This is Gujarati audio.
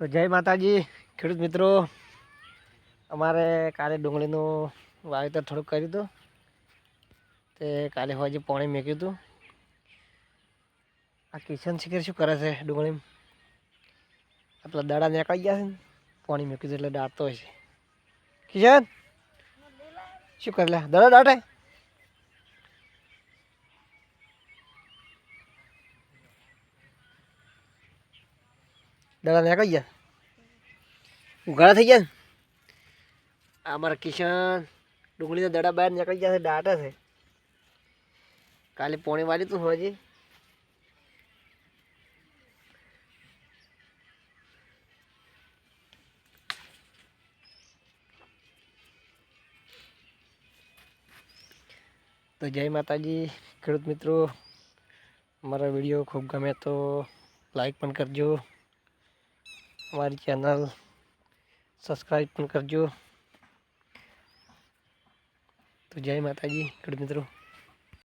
તો જય માતાજી. ખેડૂત મિત્રો, અમારે કાલે ડુંગળીનું વાવેતર થોડુંક કર્યું હતું. તે કાલે હોજે પાણી મેક્યું હતું. આ કિશન શિખર શું કરે છે ડુંગળી આપણા દાડા નીકળી ગયા છે ને, પાણી મેક્યું હતું એટલે દાટતો હોય છે. કિશન, શું કરે દાડા દાટે દાડા નીકળી ગયા? ઉઘાડા થઈ ગયા આ મારા કિશન ડુંગળીના દડા બહાર નીકળી ગયા છે, દાટે છે. કાલે પોણી વાળી તું હજી. તો જય માતાજી, ખેડૂત મિત્રો. અમારા વીડિયો ખૂબ ગમે તો લાઈક પણ કરજો. અમારી ચેનલ સબસ્ક્રાઈબ પણ કરજો. તો જય માતાજી ખેડૂત મિત્રો.